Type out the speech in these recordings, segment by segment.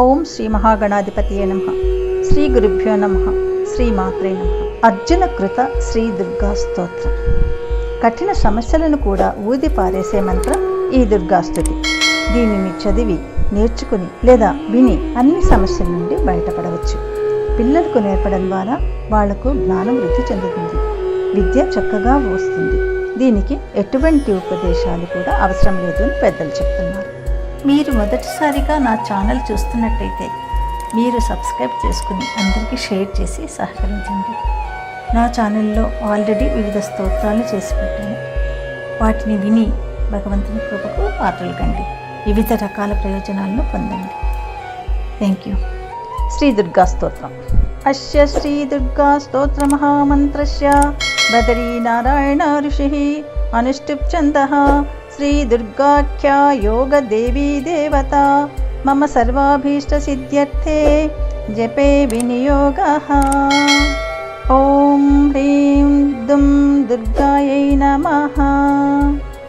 ఓం శ్రీ మహాగణాధిపతియే నమ. శ్రీ గురుభ్యో నమ. శ్రీ మాత్రే నమ. అర్జున కృత శ్రీ దుర్గా స్తోత్రం. కఠిన సమస్యలను కూడా ఊది పారేసే మంత్రం ఈ దుర్గాస్తుతి దీనిని చదివి నేర్చుకుని లేదా విని అన్ని సమస్యల నుండి బయటపడవచ్చు. పిల్లలకు నేర్పడం ద్వారా వాళ్ళకు జ్ఞానం వృద్ధి చెందుతుంది. విద్య చక్కగా వస్తుంది. దీనికి ఎటువంటి ఉపదేశాలు కూడా అవసరం లేదు అని పెద్దలు చెప్తున్నారు. మీరు మొదటిసారిగా నా ఛానల్ చూస్తున్నట్టయితే మీరు సబ్స్క్రైబ్ చేసుకుని అందరికీ షేర్ చేసి సహకరించండి. నా ఛానల్లో ఆల్రెడీ వివిధ స్తోత్రాలు చేసి పెట్టాను. వాటిని విని భగవంతుని కృపకు పాత్రలు కండి. వివిధ రకాల ప్రయోజనాలను పొందండి. థ్యాంక్ యూ శ్రీ దుర్గా స్తోత్రం. అశ్య శ్రీ దుర్గా స్తోత్ర మహామంత్రస్య. బదరీ నారాయణ ఋషి. అనుష్ఠుప్ ఛంద श्रीदुर्गाख्या योगदेवी देवता। मम सर्वाभीष्टसिद्ध्यर्थे जपे विनियोगः। ॐ ह्रीं दुं दुर्गायै नमः।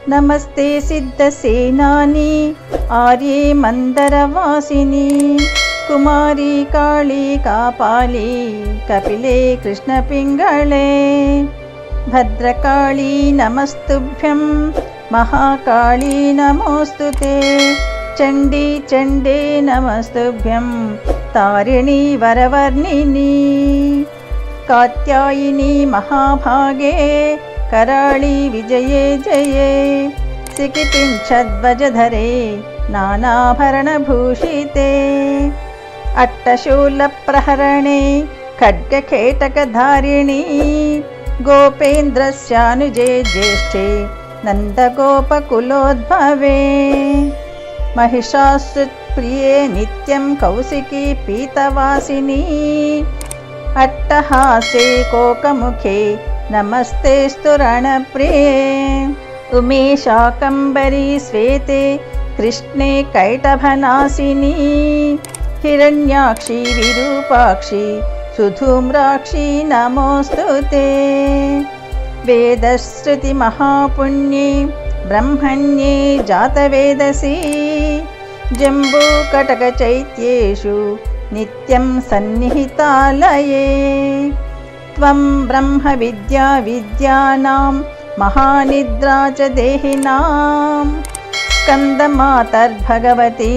नमस्ते सिद्धसेनानी आर्ये मन्दरवासिनी कुमारी कुमारिकाली कापाली कपिले कृष्णपिङ्गळे। भद्रकाली नमस्तुभ्यं महाकाली नमोऽस्तु ते चण्डी चण्डे नमस्तुभ्यं तारिणी वरवर्णिनी कात्यायिनी महाभागे कराळी विजये जये सिकितिञ्छध्वजधरे नानाभरणभूषिते अट्टशूलप्रहरणे खड्गखेटकधारिणी गोपेन्द्रस्यानुजे ज्येष्ठे नन्दगोपकुलोद्भवे महिषासुप्रिये नित्यं कौशिकी पीतवासिनी अट्टहासे कोकमुखे नमस्ते स्तुरणप्रिये उमे शाकम्बरी श्वेते कृष्णे कैटभनासिनी हिरण्याक्षी विरूपाक्षी सुधूम्राक्षी नमोऽस्तु ते वेदश्रुतिमहापुण्ये ब्रह्मण्ये जातवेदसी जम्बूकटकचैत्येषु नित्यं सन्निहितालये त्वं ब्रह्मविद्या विद्यानां महानिद्रा च देहिनां स्कन्दमातर्भगवती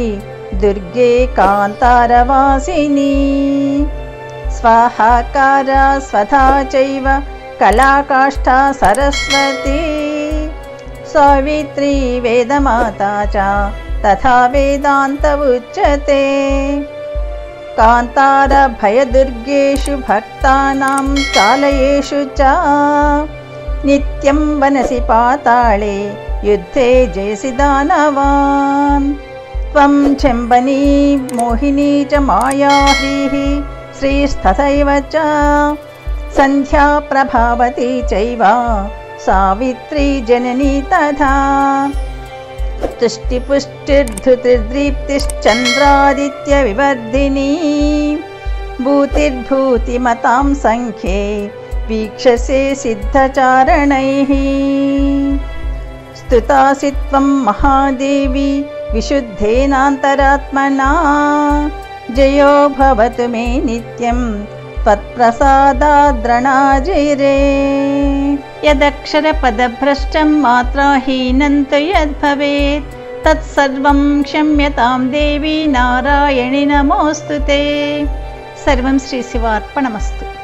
दुर्गे कान्तारवासिनी स्वाहाकारा स्वधा चैव कलाकाष्ठा सरस्वती। सावित्री वेदमाता च तथा वेदान्त उच्यते। कान्तारभयदुर्गेषु भक्तानां चालयेषु च। नित्यं वनसि पाताळे युद्धे जयसि दानवान्। त्वं चम्बनी मोहिनी च मायाह्रीः श्रीस्तथैव च सन्ध्या प्रभावती चैव सावित्री जननी तथा। तुष्टिपुष्टिर्धृतिर्दीप्तिश्चन्द्रादित्यविवर्धिनी। भूतिर्भूतिमतां सङ्ख्ये वीक्षसे सिद्धचारणैः। स्तुतासि त्वं महादेवी विशुद्धेनान्तरात्मना। जयो भवतु मे नित्यं त्वत्प्रसादाद्रणाजिरे यदक्षरपदभ्रष्टं मात्राहीनं तु यद्भवेत् तत्सर्वं क्षम्यतां देवी नारायणि नमोऽस्तु ते सर्वं श्रीशिवार्पणमस्तु